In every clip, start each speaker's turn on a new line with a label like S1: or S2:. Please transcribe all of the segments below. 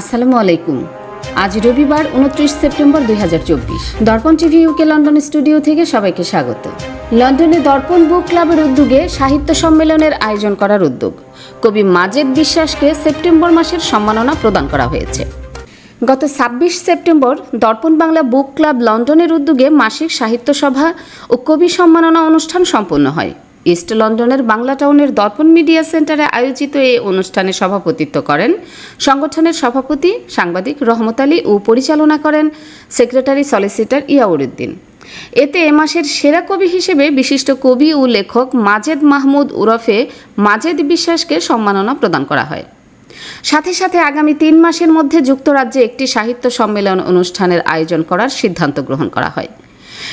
S1: আসসালামু আলাইকুম। আজ রবিবার উনত্রিশ সেপ্টেম্বর দুই হাজার চব্বিশ। দর্পণ টিভি ইউকে লন্ডন স্টুডিও থেকে সবাইকে স্বাগত। লন্ডনে দর্পণ বুক ক্লাবের উদ্যোগে সাহিত্য সম্মেলনের আয়োজন করার উদ্যোগ। কবি মাজেদ বিশ্বাসকে সেপ্টেম্বর মাসের সম্মাননা প্রদান করা হয়েছে। গত ছাব্বিশ সেপ্টেম্বর দর্পণ বাংলা বুক ক্লাব লন্ডনের উদ্যোগে মাসিক সাহিত্য সভা ও কবি সম্মাননা অনুষ্ঠান সম্পন্ন হয়। ইস্ট লন্ডনের বাংলা টাউনের দর্পণ মিডিয়া সেন্টারে আয়োজিত এই অনুষ্ঠানে সভাপতিত্ব করেন সংগঠনের সভাপতি সাংবাদিক রহমত আলী ও পরিচালনা করেন সেক্রেটারি সলিসিটর ইয়াউরুদ্দিন। এতে এ মাসের সেরা কবি হিসেবে বিশিষ্ট কবি ও লেখক মাজেদ মাহমুদ উরফে মাজেদ বিশ্বাসকে সম্মাননা প্রদান করা হয়। সাথে সাথে আগামী তিন মাসের মধ্যে যুক্তরাজ্যে একটি সাহিত্য সম্মেলন অনুষ্ঠানের আয়োজন করার সিদ্ধান্ত গ্রহণ করা হয়।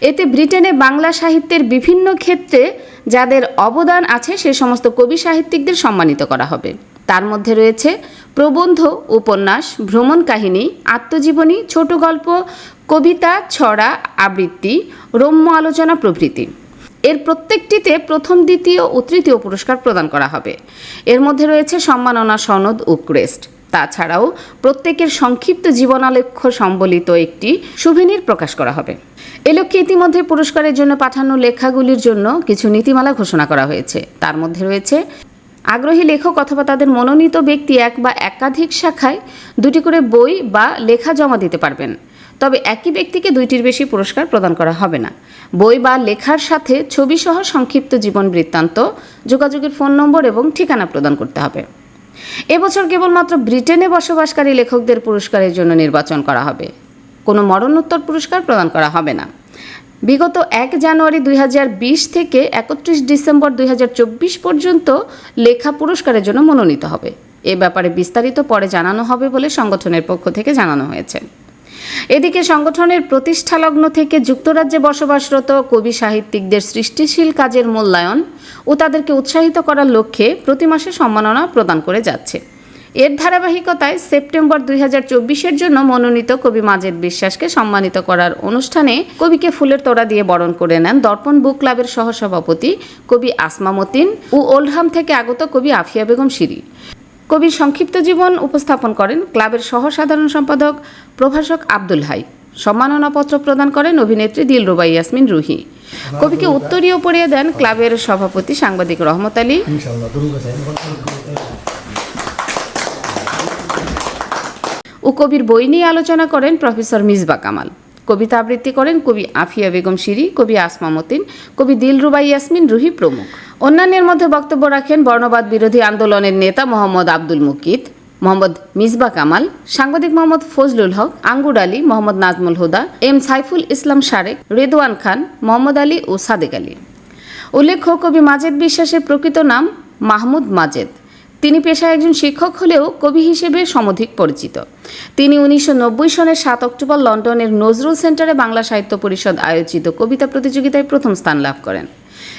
S1: এতে ব্রিটেনে বাংলা সাহিত্যের বিভিন্ন ক্ষেত্রে যাদের অবদান আছে, সে সমস্ত কবি সাহিত্যিকদের সম্মানিত করা হবে। তার মধ্যে রয়েছে প্রবন্ধ, উপন্যাস, ভ্রমণ কাহিনী, আত্মজীবনী, ছোট গল্প, কবিতা, ছড়া, আবৃত্তি, রম্য আলোচনা প্রভৃতি। এর প্রত্যেকটিতে প্রথম, দ্বিতীয় ও তৃতীয় পুরস্কার প্রদান করা হবে। এর মধ্যে রয়েছে সম্মাননা সনদ ও ক্রেস্ট। তাছাড়াও প্রত্যেকের সংক্ষিপ্ত জীবনালেখ্য সম্বলিত একটি সুভিনির প্রকাশ করা হবে। এ লক্ষ্যে ইতিমধ্যে পুরস্কারের জন্য পাঠানো লেখাগুলির জন্য কিছু নীতিমালা ঘোষণা করা হয়েছে। তার মধ্যে রয়েছে, আগ্রহী লেখক অথবা তাদের মনোনীত ব্যক্তি এক বা একাধিক শাখায় দুটি করে বই বা লেখা জমা দিতে পারবেন। তবে একই ব্যক্তিকে দুইটির বেশি পুরস্কার প্রদান করা হবে না। বই বা লেখার সাথে ছবিসহ সংক্ষিপ্ত জীবন বৃত্তান্ত, যোগাযোগের ফোন নম্বর এবং ঠিকানা প্রদান করতে হবে। এবছর কেবলমাত্র ব্রিটেনে বসবাসকারী লেখকদের পুরস্কারের জন্য নির্বাচন করা হবে। কোনো মরণোত্তর পুরস্কার প্রদান করা হবে না। বিগত এক জানুয়ারি দুই হাজার বিশ থেকে একত্রিশ ডিসেম্বর দুই হাজার চব্বিশ পর্যন্ত লেখা পুরস্কারের জন্য মনোনীত হবে। এ ব্যাপারে বিস্তারিত পরে জানানো হবে বলে সংগঠনের পক্ষ থেকে জানানো হয়েছে। এদিকে সংগঠনের প্রতিষ্ঠালগ্ন থেকে যুক্তরাজ্যে বসবাসরত কবি সাহিত্যিকদের সৃষ্টিশীল কাজের মূল্যায়ন ও তাদেরকে উৎসাহিত করার লক্ষ্যে প্রতি মাসে সম্মাননা প্রদান করে যাচ্ছে। এর ধারাবাহিকতায় সেপ্টেম্বর দুই হাজার জন্য মনোনীত কবি মাজেদ বিশ্বাসকে সম্মানিত করার অনুষ্ঠানে কবিকে ফুলের তোড়া দিয়ে বরণ করে নেন দর্পণ বুক ক্লাবের সহসভাপতি কবি আসমা মতিন ও ওল্ডহাম থেকে আগত কবি আফিয়া বেগম শিরি কবির সংক্ষিপ্ত জীবন উপস্থাপন করেন ক্লাবের সহ সাধারণ সম্পাদক প্রভাষক আব্দুল হাই। সম্মাননাপত্র প্রদান করেন অভিনেত্রী দিলরুবা ইয়াসমিন রুহি। কবিকে উত্তরীয় পড়িয়ে দেন ক্লাবের সভাপতি সাংবাদিক রহমত আলী। ও কবির বই নিয়ে আলোচনা করেন প্রফেসর মিসবা কামাল। কবিতা আবৃত্তি করেন কবি আফিয়া বেগম শিরি কবি আসমা মতিন কবি দিলরুবা ইয়াসমিন রুহি প্রমুখ। অন্যান্যের মধ্যে বক্তব্য রাখেন বর্ণবাদ বিরোধী আন্দোলনের নেতা মোহাম্মদ আব্দুল মুকিত, মোহাম্মদ মিসবা কামাল, সাংবাদিক মোহাম্মদ ফজলুল হক, আঙ্গুর আলী, মোহাম্মদ নাজমুল হুদা, এম সাইফুল ইসলাম শারেক, রেদওয়ান খান, মোহাম্মদ আলী ও সাদেক আলী। উল্লেখ্য, কবি মাজেদ বিশ্বাসের প্রকৃত নাম মাহমুদ মাজেদ। তিনি পেশায় একজন শিক্ষক হলেও কবি হিসেবে সমধিক পরিচিত। তিনি উনিশশো নব্বই সনের সাত অক্টোবর লন্ডনের নজরুল সেন্টারে বাংলা সাহিত্য পরিষদ আয়োজিত কবিতা প্রতিযোগিতায় প্রথম স্থান লাভ করেন।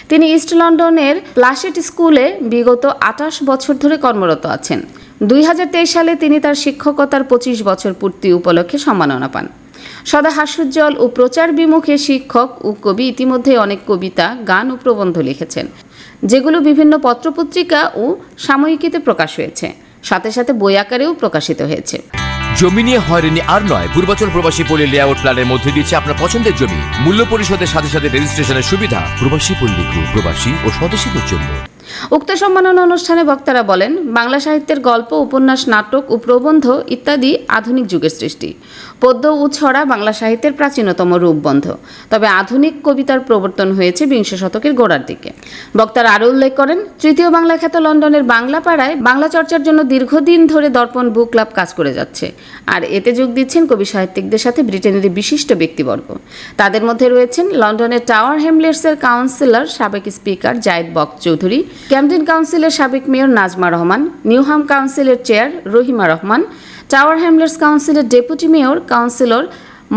S1: তিনি ইস্ট লন্ডনের প্লাসেট স্কুলে বিগত আঠাশ বছর ধরে কর্মরত আছেন। দুই সালে তিনি তার শিক্ষকতার পঁচিশ বছর পূর্তি উপলক্ষে সম্মাননা পান। সদা হাস্যোজ্জ্বল ও প্রচার বিমুখে শিক্ষক ও কবি ইতিমধ্যে অনেক কবিতা, গান ও প্রবন্ধ লিখেছেন, যেগুলো বিভিন্ন পত্রপত্রিকা ও সাময়িকীতে প্রকাশ হয়েছে। সাথে সাথে বই আকারেও প্রকাশিত হয়েছে।
S2: জমি নিয়ে হয়রানি আর নয়। পূর্বাচল প্রবাসী পল্লী লেআউট প্ল্যানের মধ্যে দিচ্ছে আপনার পছন্দের জমি। মূল্য পরিশোধের সাথে সাথে রেজিস্ট্রেশনের সুবিধা। প্রবাসী পল্লী প্রবাসী ও স্বদেশীদের জন্য।
S1: উক্ত সম্মাননা অনুষ্ঠানে বক্তারা বলেন, বাংলা সাহিত্যের গল্প, উপন্যাস, নাটক ও প্রবন্ধ ইত্যাদি আধুনিক যুগের সৃষ্টি। পদ্য ও ছড়া বাংলা সাহিত্যের প্রাচীনতম রূপবন্ধ। তবে আধুনিক কবিতার প্রবর্তন হয়েছে বিংশ শতকের গোড়ার দিকে। বক্তারা আরও উল্লেখ করেন, তৃতীয় বাংলা খ্যাত লন্ডনের বাংলা পাড়ায় বাংলা চর্চার জন্য দীর্ঘদিন ধরে দর্পণ বুক ক্লাব কাজ করে যাচ্ছে। আর এতে যোগ দিচ্ছেন কবি সাহিত্যিকদের সাথে ব্রিটেনের বিশিষ্ট ব্যক্তিবর্গ। তাদের মধ্যে রয়েছেন লন্ডনের টাওয়ার হ্যামলেটসের কাউন্সিলর, সাবেক স্পিকার জায়েদ বক চৌধুরী ক্যামডেন কাউন্সিলের সাবেক মেয়র নাজমা রহমান, নিউহাম কাউন্সিলের chair Rahima Rahman, Tower Hamlets কাউন্সিলের deputy mayor councillor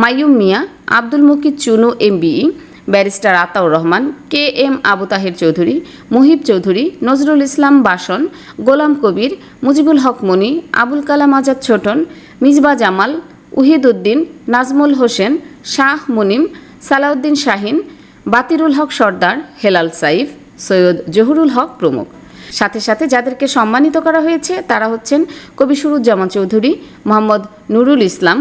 S1: Mayum Miah, Abdul Mukit Chunu, MBE, barrister Ataur Rahman, K M Abu Taher Chowdhury, Muhib Chowdhury, Nazrul Islam Basan, Golam Kabir, Mujibul Haque মনি, আবুল কালাম আজাদ ছোটন, মিজবা জামাল, উহিদ উদ্দিন, নাজমুল হোসেন, শাহ মুনিম, সালাউদ্দিন শাহিন, বাতিরুল হক সর্দার, হেলাল সাইফ সৈয়দ জহুরুল হক প্রমুখ সাথে সাথে যাদেরকে সম্মানিত করা হয়েছে তারা হচ্ছেন কবি সুরুজ্জামান চৌধুরী, মোহাম্মদ নুরুল ইসলাম,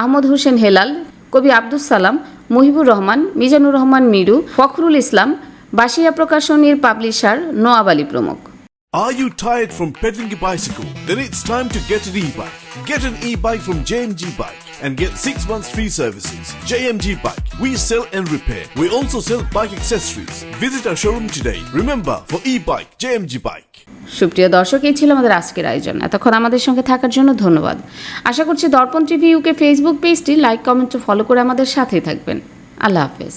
S1: আহমদ হোসেন হেলাল, কবি আব্দুস সালাম, মহিবুর রহমান, মিজানুর রহমান মিরু, ফখরুল ইসলাম, বাসিয়া প্রকাশনীর পাবলিশার নোয়াব আলী প্রমুখ
S3: Are you tired from pedaling a bicycle? Then it's time to get an e-bike. Get an e-bike from JMG Bike and get 6 months free services. JMG Bike. We sell and repair. We also sell bike accessories. Visit our showroom today. Remember, for e-bike, JMG Bike.
S1: সুপ্রিয় দর্শক এই ছিল আমাদের আজকের আয়োজন এতক্ষণ আমাদের সঙ্গে থাকার জন্য ধন্যবাদ আশা করছি দর্পণ টিভি ইউকে ফেসবুক পেজটি লাইক কমেন্ট ফলো করে আমাদের সাথেই থাকবেন আল্লাহ হাফেজ